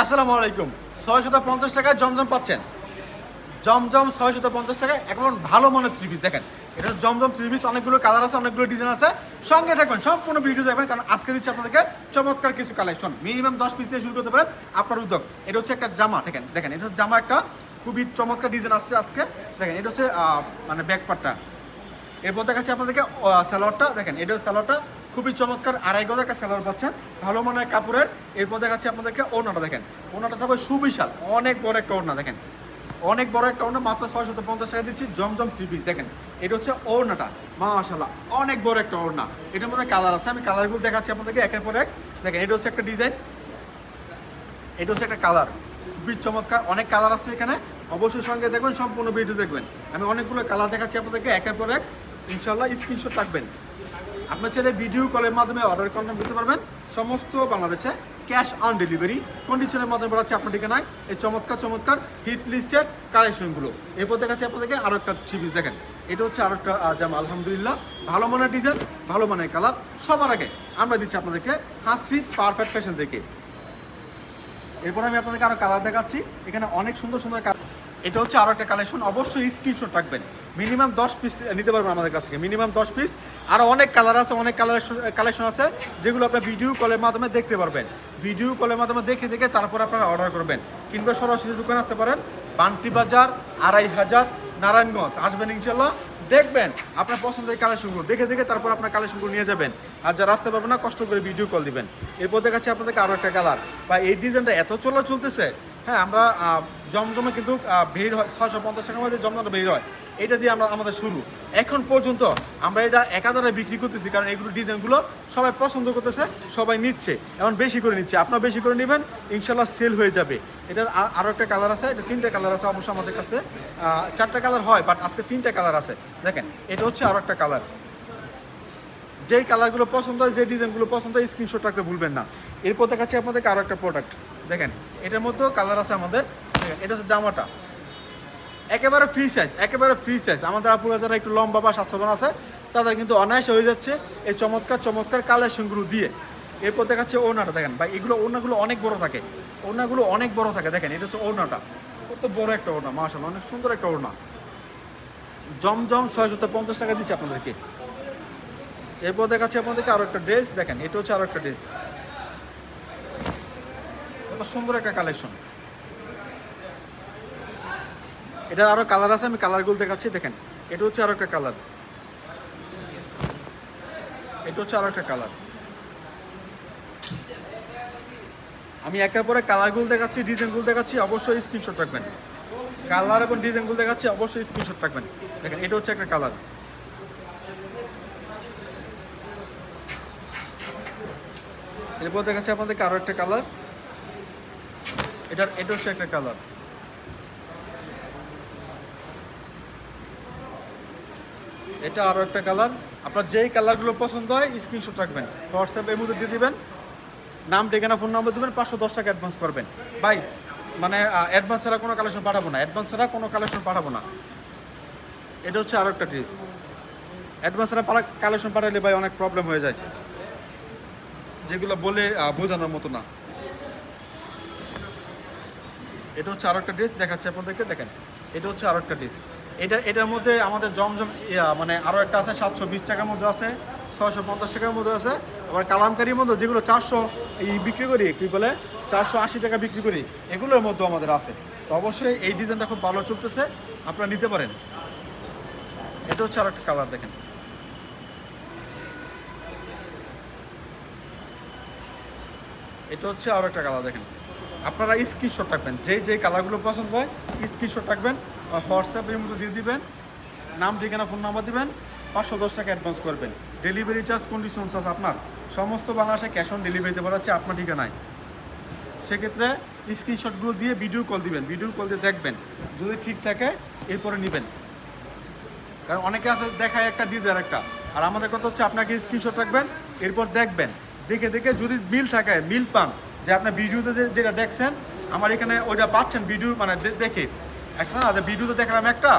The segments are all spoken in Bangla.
আসসালামু আলাইকুম। ছয়শত পঞ্চাশ টাকায় জমজম পাচ্ছেন। জমজম ছয়শত পঞ্চাশ টাকায় এখন ভালো মানের থ্রি পিস দেখেন। এটা জমজম থ্রি পিস অনেকগুলো কালার আছে, অনেকগুলো ডিজাইন আছে। সঙ্গে থাকবেন সম্পূর্ণ ভিডিও দেখবেন, কারণ আজকে দিচ্ছি আপনাদেরকে চমৎকার কিছু কালেকশন মিনিমাম দশ পিস দিয়ে শুরু করতে পারেন আপনার উদ্যোগ। এটা হচ্ছে একটা জামা, দেখেন দেখেন, এটা জামা একটা খুবই চমৎকার ডিজাইন আসছে আজকে। দেখেন, এটা হচ্ছে মানে ব্যাক পার্টটা এরপর দেখাচ্ছি আপনাদেরকে স্যালোয়ারটা দেখেন, এটা স্যালোয়ারটা খুবই চমৎকার আড়াই গজ একটা স্যালোয়ার পাচ্ছেন। ভালো মানের কাপড়ের। এরপর দেখাচ্ছি আপনাদেরকে ওড়নাটা দেখেন। ওড়নাটা সবাই সুবিশাল। অনেক বড় একটা ওড়না দেখেন। অনেক বড় একটা ওড়না, মাত্র ছয়শত পঞ্চাশ টাকা দিচ্ছি। জমজম থ্রি পিস দেখেন। এটা হচ্ছে ওড়নাটা। মাশাল্লাহ অনেক বড় একটা ওড়না। এটার মধ্যে কালার আছে। আমি কালারগুলো দেখাচ্ছি আপনাদেরকে একের পর এক। দেখেন, এটা হচ্ছে একটা ডিজাইন এটা হচ্ছে একটা কালার খুবই চমৎকার। অনেক কালার আছে এখানে। অবশ্যই সঙ্গে দেখবেন, সম্পূর্ণ ভিডিও দেখবেন। আমি অনেকগুলো কালার দেখাচ্ছি আপনাদেরকে একের পর এক। ইনশাল্লাহ স্ক্রিনশট রাখবেন। আপনার ছেলে ভিডিও কলের মাধ্যমে অর্ডার কনফার্ম দিতে পারবেন। সমস্ত বাংলাদেশে ক্যাশ অন ডেলিভারি কন্ডিশনের মাধ্যমে বলাচ্ছে আপনার ঠিকানায়। এই চমৎকার চমৎকার হিট লিস্টের কালেকশনগুলো এরপর দেখাচ্ছি আপনাদেরকে আরও একটা সিরিজ দেখেন। এটা হচ্ছে আরও একটা জামা, আলহামদুলিল্লাহ। ভালো মানের ডিজাইন ভালো মানের কালার সবার আগে আমরা দিচ্ছি আপনাদেরকে হাসি পারফেক্ট ফ্যাশন থেকে এরপর আমি আপনাদেরকে আরও কালার দেখাচ্ছি। এখানে অনেক সুন্দর সুন্দর কালার এটা হচ্ছে আরও একটা কালেকশন অবশ্যই স্ক্রিনশট রাখবেন। মিনিমাম দশ পিস নিতে পারবেন আমাদের কাছ থেকে মিনিমাম দশ পিস আরও অনেক কালার আছে, অনেক কালার কালেকশন আছে, যেগুলো আপনার ভিডিও কলের মাধ্যমে দেখতে পারবেন। ভিডিও কলের মাধ্যমে দেখে দেখে তারপর আপনারা অর্ডার করবেন। কিংবা সরাসরি দোকানে আসতে পারেন, বান্টি বাজার, আড়াই হাজার, নারায়ণগঞ্জ। আসবেন ইনশাল্লাহ দেখবেন আপনার পছন্দের কালেকশনগুলো দেখে দেখে তারপর আপনার কালেকশনগুলো নিয়ে যাবেন। আর যারা আসতে পারবেন না, কষ্ট করে ভিডিও কল দিবেন। এরপর দেখাচ্ছি আপনাদেরকে আরও একটা কালার বা এই ডিজাইনটা এত চলা চলতেছে হ্যাঁ আমরা জমজমে কিন্তু ভিড় হয় ছশো পঞ্চাশ টাকার মধ্যে জমজমটা ভিড় হয়। এটা দিয়ে আমরা, আমাদের শুরু। এখন পর্যন্ত আমরা এটা একাধারে বিক্রি করতেছি, কারণ এগুলো ডিজাইনগুলো সবাই পছন্দ করতেছে, সবাই নিচ্ছে। এখন বেশি করে নিচ্ছে। আপনারা বেশি করে নেবেন, ইনশাল্লাহ সেল হয়ে যাবে। এটার আরও একটা কালার আছে, এটা তিনটে কালার আছে অবশ্য আমাদের কাছে। চারটা কালার হয়, বাট আজকে তিনটে কালার আছে। দেখেন, এটা হচ্ছে আরও একটা কালার। যেই কালারগুলো পছন্দ হয়, যে ডিজাইনগুলো পছন্দ হয়, স্ক্রিনশট রাখতে ভুলবেন না। এরপর দেখাচ্ছি আপনাদেরকে আরও একটা প্রোডাক্ট দেখেন, এটার মধ্যেও কালার আছে আমাদের। এটা হচ্ছে জামাটা। একেবারে ফ্রি সাইজ একেবারে ফ্রি সাইজ আমাদের আপুরা যারা একটু লম্বা বা স্বাস্থ্যবান আছে, তাদের কিন্তু অনায়াসে হয়ে যাচ্ছে এই চমৎকার চমৎকার কালেকশনগুলো দিয়ে। এরপর দেখাচ্ছে ওনাটা দেখেন বা এগুলো ওনাগুলো অনেক বড় থাকে। ওনাগুলো অনেক বড় থাকে। দেখেন, এটা হচ্ছে ওনাটা কত বড় একটা ওনা মাসাল অনেক সুন্দর একটা ওনা জমজম ছয়শত পঞ্চাশ টাকা দিচ্ছে আপনাদেরকে। এরপর দেখাচ্ছি আপনাদেরকে আরও একটা ড্রেস দেখেন, এটা হচ্ছে আরও একটা ড্রেস সুন্দর একটা কালেকশন এটা আরও কালার আছে, আমি কালারগুলো দেখাচ্ছি, দেখেন। এটা হচ্ছে আরও একটা কালার এটা হচ্ছে আরও একটা কালার আমি একের পরে কালারগুলো দেখাচ্ছি ডিজাইনগুলো দেখাচ্ছি, অবশ্যই স্ক্রিনশট রাখবেন। কালার এবং ডিজাইনগুলো দেখাচ্ছি, অবশ্যই স্ক্রিনশট রাখবেন। দেখেন, এটা হচ্ছে একটা কালার এরপর দেখাচ্ছি আপনাদেরকে আরও একটা কালার এটার, এটা হচ্ছে একটা কালার এটা আরও একটা কালার আপনার যেই কালারগুলো পছন্দ হয় স্ক্রিনশট রাখবেন। হোয়াটসঅ্যাপ এর মধ্যে দিয়ে দিবেন। নাম, ঠিকানা ফোন নাম্বার দেবেন, পাঁচশো দশ টাকা অ্যাডভান্স করবেন। ভাই মানে অ্যাডভান্স ছাড়া কোনো কালেকশন পাঠাবো না। অ্যাডভান্স ছাড়া কোনো কালেকশন পাঠাবো না। এটা হচ্ছে আরও একটা ড্রেস অ্যাডভান্স ছাড়া কালেকশন পাঠালে ভাই অনেক প্রবলেম হয়ে যায়। যেগুলো বলে বোঝানোর মতো না। এটা হচ্ছে আরও একটা ড্রেস দেখাচ্ছে আপনাদেরকে, দেখেন। এটা হচ্ছে আরও একটা ড্রেস এটা, এটার মধ্যে আমাদের জমজম মানে আরও একটা আছে, সাতশো বিশ টাকার মধ্যে আছে, ছয়শো পঞ্চাশ টাকার মধ্যে আছে, আবার কালামকারির মধ্যে যেগুলো চারশো এই বিক্রি করি, কি বলে, চারশো আশি টাকা বিক্রি করি, এগুলোর মধ্যে আমাদের আছে। তো অবশ্যই এই ডিজাইনটা খুব ভালো চলতেছে, আপনারা নিতে পারেন। এটা হচ্ছে আরও একটা কালার দেখেন। এটা হচ্ছে আরও একটা কালার দেখেন। আপনারা স্ক্রিনশট রাখবেন। যেই যেই কালারগুলো পছন্দ হয় স্ক্রিনশট রাখবেন হোয়াটসঅ্যাপ এর মধ্যে দিয়ে দিবেন, নাম, ঠিকানা ফোন নাম্বার দিবেন, পাঁচশো দশ টাকা অ্যাডভান্স করবেন। ডেলিভারি চার্জ কন্ডিশনস আছে আপনার। সমস্ত বাংলাদেশে ক্যাশ অন ডেলিভারিতে পারা হচ্ছে আপনার ঠিকানায়। সেক্ষেত্রে স্ক্রিনশটগুলো দিয়ে ভিডিও কল দিবেন। ভিডিও কল দিয়ে দেখবেন। যদি ঠিক থাকে, এরপরে নেবেন। কারণ অনেকে আছে, দেখায় একটা, দিয়ে দেয় একটা আর আমাদের কথা হচ্ছে, আপনাকে স্ক্রিনশট রাখবেন, এরপর দেখবেন। দেখে দেখে যদি মিল থাকে, মিল পান যে আপনার ভিডিওতে যেটা দেখছেন, আমার এখানে ওইটা পাচ্ছেন ভিডিও মানে দেখে। একটা না ভিডিওতে দেখালাম একটা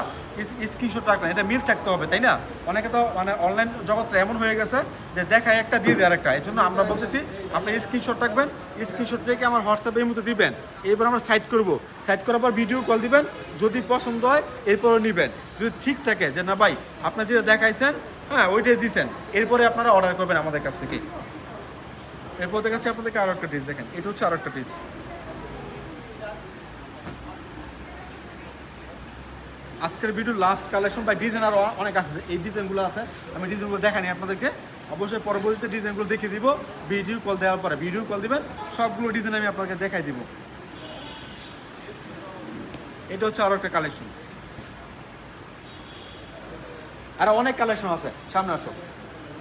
স্ক্রিনশট রাখলাম এটা মিল থাকতে হবে, তাই না? অনেকে তো মানে অনলাইন জগৎটা এমন হয়ে গেছে যে দেখায় একটা, দিয়ে দেয় একটা এই জন্য আমরা বলতেছি, আপনি স্ক্রিনশট রাখবেন স্ক্রিনশট রেখে আমার হোয়াটসঅ্যাপে এই মতো দিবেন। এরপর আমরা সাইড করব। সাইড করার পর ভিডিও কল দিবেন, যদি পছন্দ হয়, এরপরও নেবেন। যদি ঠিক থাকে যে, না ভাই আপনার যেটা দেখাইছেন হ্যাঁ ওইটাই দিয়েছেন এরপরে আপনারা অর্ডার করবেন আমাদের কাছ থেকে। এরপর দেখাচ্ছি আপনাদেরকে আরও একটা ডিস দেখেন। এটা হচ্ছে আরও একটা ডিস আজকের ভিডিও লাস্ট কালেকশন বা ডিজাইন আরও অনেক আছে। এই ডিজাইনগুলো আছে। আমি ডিজাইনগুলো দেখানি আপনাদেরকে। অবশ্যই পরবর্তীতে ডিজাইনগুলো দেখিয়ে দিব। ভিডিও কল দেওয়ার পরে ভিডিও কল দিবেন। সবগুলো ডিজাইন আমি আপনাকে দেখাই দিব। এটা হচ্ছে আরও একটা কালেকশন আর অনেক কালেকশন আছে। সামনে আসো।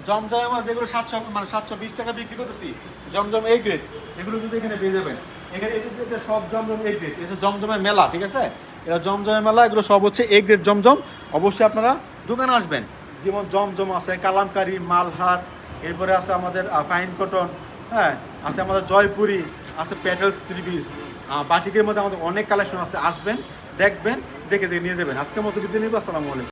জমজম আমার যেগুলো সাতশো মানে সাতশো বিশ টাকা বিক্রি করতেছি, জমজম এই গ্রেড এগুলো কিন্তু এখানে পেয়ে যাবেন। এখানে এটা সব জমজম এই গ্রেড এটা জমজমের মেলা, ঠিক আছে? এটা জমজমের মেলা, এগুলো সব হচ্ছে এ গ্রেড জমজম। অবশ্যই আপনারা দোকানে আসবেন। যেমন জমজম আছে, কালামকারি, মালহার, এরপরে আছে আমাদের ফাইন কটন হ্যাঁ? আছে আমাদের জয়পুরি, আছে প্যাটেলস থ্রি বাটিকের মধ্যে আমাদের অনেক কালেকশন আছে, আসবেন, দেখবেন, দেখে দেখে নিয়ে যাবেন। আজকের মতো বিদায় নিব, আসসালামু আলাইকুম।